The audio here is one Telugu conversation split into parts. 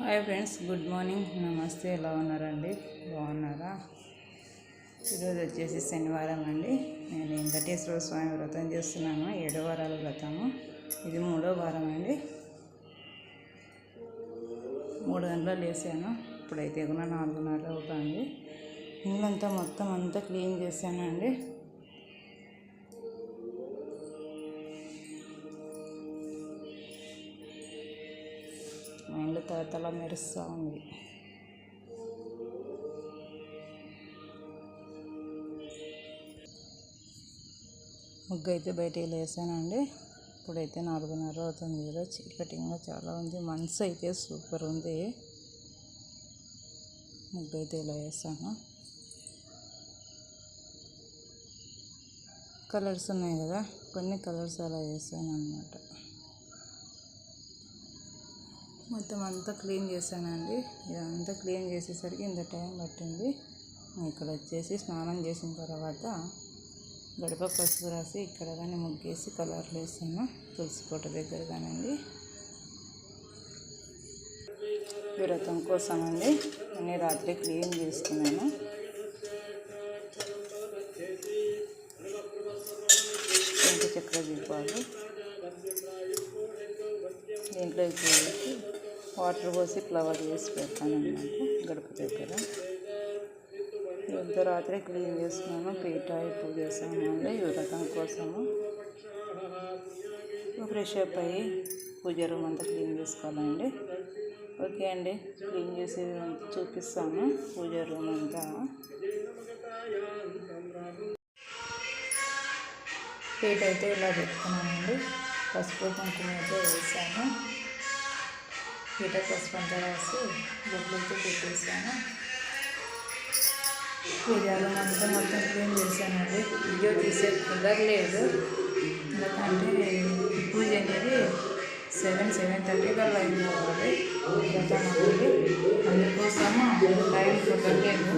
Hi friends good morning. నమస్తే ఎలా ఉన్నారండి? బాగున్నారా? ఈరోజు వచ్చేసి శనివారం అండి. నేను వెంకటేశ్వర స్వామి వ్రతం చేస్తున్నాను ఏడో వారాల వ్రతము. ఇది మూడో వారం అండి. మూడు గంటలు లేసాను. ఇప్పుడైతే కూడా నాలుగున్నర అవుతుంది. ఇల్లంతా మొత్తం అంతా క్లీన్ చేశానండి. కళ్ళు తలతల మెరుస్తూ ఉంది. ముగ్గు అయితే బయటికి లేసానండి. ఇప్పుడైతే నాలుగున్నర అవుతుంది కదా చీకటిగా చాలా ఉంది. మనసు అయితే సూపర్ ఉంది. ముగ్గు అయితే ఇలా వేసాను కలర్స్ ఉన్నాయి కదా కొన్ని కలర్స్ అలా వేసాను అనమాట మొత్తం అంతా క్లీన్ చేశానండి. ఇదంతా క్లీన్ చేసేసరికి ఇంత టైం పట్టింది. ఇక్కడ వచ్చేసి స్నానం చేసిన తర్వాత గడప పసుపు రాసి ఇక్కడ కానీ ముగ్గేసి కలర్లు వేసాను. తులసి కోట దగ్గర కానండి విరతం కోసం అండి నేను రాత్రి క్లీన్ చేసుకున్నాను. దగ్గరికి వేసి వాటర్ పోసి ఫ్లవర్ వేసి పెడతానమాట గడప దగ్గర. ఇదంతా రాత్రి క్లీన్ చేసుకున్నాను పీట పూజ చేసాము అండి వ్రతం కోసము. ఫ్రెష్ అప్ అయ్యి పూజ రూమ్ అంతా క్లీన్ చేసుకోవాలండి. ఓకే అండి క్లీన్ చేసి చూపిస్తాను పూజ రూమ్ అంతా. పీట అయితే ఇలా పెట్టుకున్నానండి. పసుపు కుంకుమ అయితే వేసాను. పీట పసుపు అంతా రాసి గుడ్లతో పెట్టేసాను. పూజలు అంతా మొత్తం క్లీన్ చేశానండి. వీడియో తీసే కుదరలేదు. ఎందుకంటే పూజ అనేది సెవెన్ సెవెన్ థర్టీ కల్లా అయిపోవాలి. వ్రతం అందుకోసము టైం కుదరలేదు.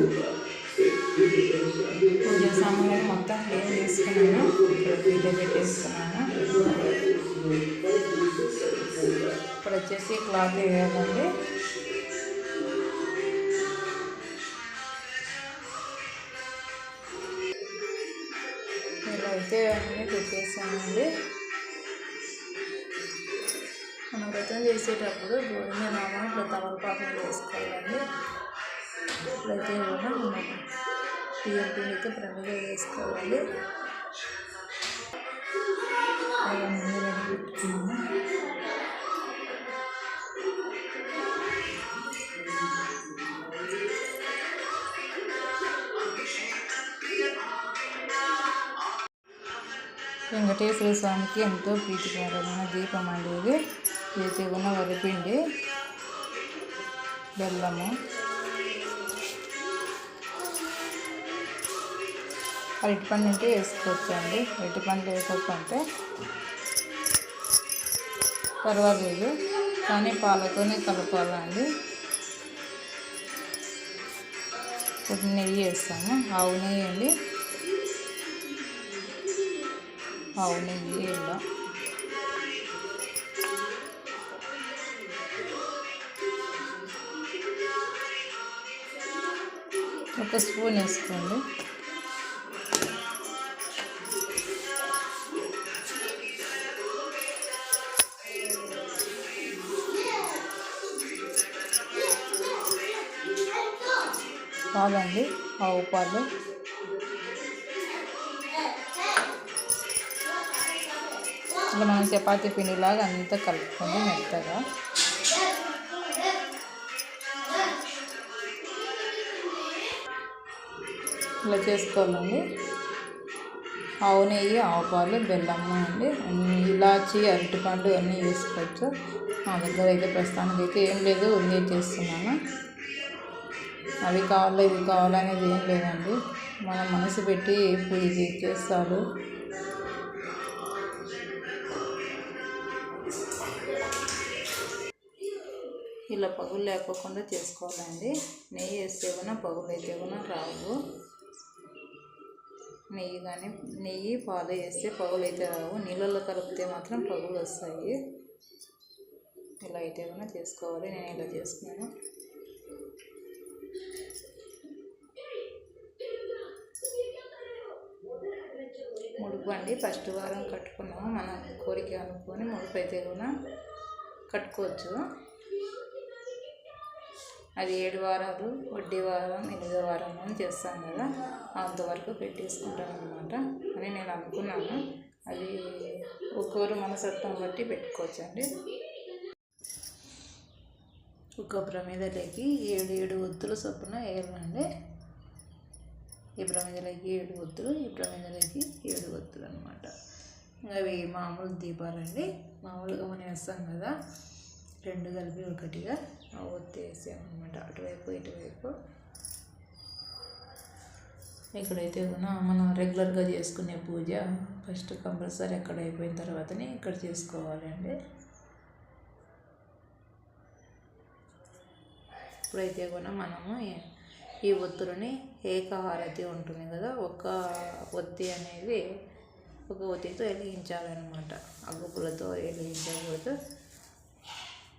పూజ సామాన్లు మొత్తం క్లీన్ చేసుకున్నాను. ఇక్కడ పూజ పెట్టేసుకున్నాను. ఇక్కడ వచ్చేసి క్లాత్ వేయాలండి. ఇలా అయితే అన్నీ పెట్టేసామండి. మనం వ్రతం చేసేటప్పుడు గోధుమ నామం ఇట్లా తమలపాకులు వేసుకోవాలండి. ఇప్పుడైతే కూడా మనం బియ్యం పిండితో ప్రమిద వేసుకోవాలి. అవన్నీ రెడీ పెట్టుకున్నాము. వెంకటేశ్వర స్వామికి ఎంతో ప్రీతికరమైన దీపం అండి ఇది. ఇది ఉన్న వరిపిండి బెల్లము. అరటిపండు ఉంటే వేసుకోవచ్చు అండి అరటిపండు వేసుకోకపోతే పర్వాలేదు. కానీ పాలతోనే కలపాలండి. ఇప్పుడు నెయ్యి వేస్తాము. ఆవు నెయ్యి అండి. ఆవు నెయ్యి ఇలా ఒక స్పూన్ వేసుకోండి. పాలండి ఆవు పాలు. ఇలా మనం చపాతీ పిండిలాగా అంతా కలుపుకొని మెత్తగా ఇలా చేసుకోవాలండి. ఆవు నెయ్యి ఆవు పాలు బెల్లము అండి. ఇలాచి అరటిపండు అన్నీ వేసుకోవచ్చు. మా దగ్గర అయితే ప్రస్తుతానికి అయితే ఏం లేదు ఉంది చేస్తున్నాను. అవి కావాలి ఇవి కావాలనేది ఏం లేదండి. మనం మనసు పెట్టి పూజ చేస్తారు. ఇలా పగులు లేకోకుండా చేసుకోవాలండి. నెయ్యి వేస్తే కూడా పగులు అయితే కూడా రావు. నెయ్యి కానీ నెయ్యి పాలు వేస్తే పగులు అయితే రావు. నీళ్ళల్లో కలిపితే మాత్రం పగులు వస్తాయి. ఇలా అయితే కూడా చేసుకోవాలి. నేను ఇలా చేసుకున్నాను ముడుపు అండి. ఫస్ట్ వారం కట్టుకున్నాము. మన కోరిక అనుకొని ముడుపు అయితే కూడా కట్టుకోవచ్చు. అది ఏడు వారాలు వడ్డీ వారం ఎనిమిదో వారం అని చేస్తాం కదా. అంతవరకు పెట్టేసుకుంటాను అనమాట అని నేను అనుకున్నాను. అది ఒక్కొరు మనసత్వం బట్టి పెట్టుకోవచ్చు అండి ఒక్క ప్రమిదలకి ఏడు ఏడు ఒత్తులు చొప్పున వేయాలండి ఈ ప్రమిదలకి ఏడు ఒత్తులు ఈ ప్రమిదలకి ఏడు ఒత్తులు అనమాట అవి మామూలు దీపాలండి. మామూలుగా మనం వేస్తాం కదా. రెండు కలిపి ఒకటిగా ఆ ఒత్తి వేసామన్నమాట అటువైపు ఇటువైపు. ఇక్కడైతే కూడా మనం రెగ్యులర్గా చేసుకునే పూజ ఫస్ట్ కంపల్సరీ ఎక్కడ అయిపోయిన తర్వాతనే ఇక్కడ చేసుకోవాలండి. ఇప్పుడైతే కూడా మనము ఈ ఒత్తులని ఏకహారతి ఉంటుంది కదా ఒక ఒత్తి అనేది ఒక ఒత్తితో వెలిగించాలన్నమాట. అగ్గుపులతో వెలిగించకూడదు.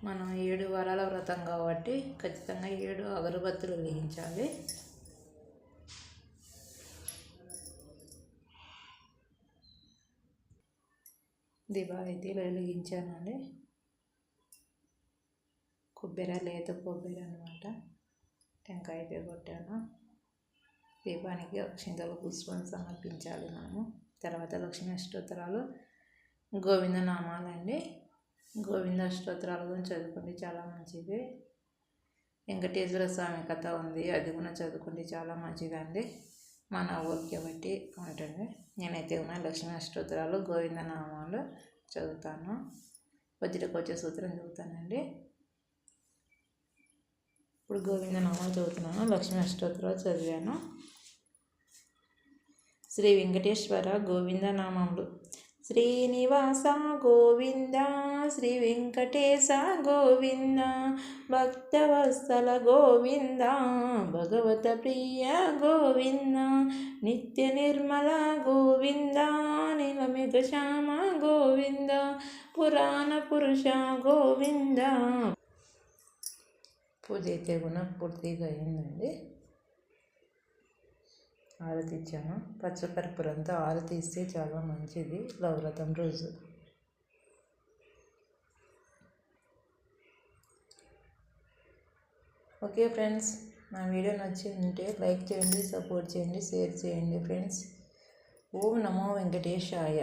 మనం ఏడు వారాల వ్రతం కాబట్టి ఖచ్చితంగా ఏడు అగరబత్తులు వెలిగించాలి దీపావళిలో వెలిగించానండి. కొబ్బరి లేత కొబ్బరి అనమాట టెంకాయ కొట్టాను. దీపానికి అక్షింతలు పుష్పం సమర్పించాలి మనము. తర్వాత లక్ష్మీ అష్టోత్తరాలు గోవింద నామాలండి గోవింద స్తోత్రాలు గురించి చదువుకోండి చాలా మంచిది. వెంకటేశ్వర స్వామి కథ ఉంది అది కూడా చదువుకోండి చాలా మంచిదండి మన ఊరికి బట్టి ఉంటుంది. నేనైతే ఉన్న లక్ష్మీ అష్టోత్తరాలు గోవింద నామాలు చదువుతాను వజ్రకోచ సూత్రం చదువుతానండి. ఇప్పుడు గోవింద నామాలు చదువుతున్నాను లక్ష్మీ అష్టోత్తరాలు చదివాను. శ్రీ వెంకటేశ్వర గోవింద నామములు శ్రీనివాస గోవింద శ్రీ వెంకటేశ గోవింద భక్తవత్సల గోవింద భగవత ప్రియ గోవింద నిత్య నిర్మల గోవింద నిలమిగ శ్యామ గోవింద పురాణ పురుష గోవింద పూజ అయితే కూడా పూర్తిగా అయిందండి ఆరతి ఇచ్చాను పచ్చకర్పూరంతో ఆరతి ఇస్తే చాలా మంచిది. లవరథం రోజు. ఓకే ఫ్రెండ్స్ నా వీడియో నచ్చి ఉంటే లైక్ చేయండి సపోర్ట్ చేయండి షేర్ చేయండి ఫ్రెండ్స్. ఓం నమో వెంకటేశాయ.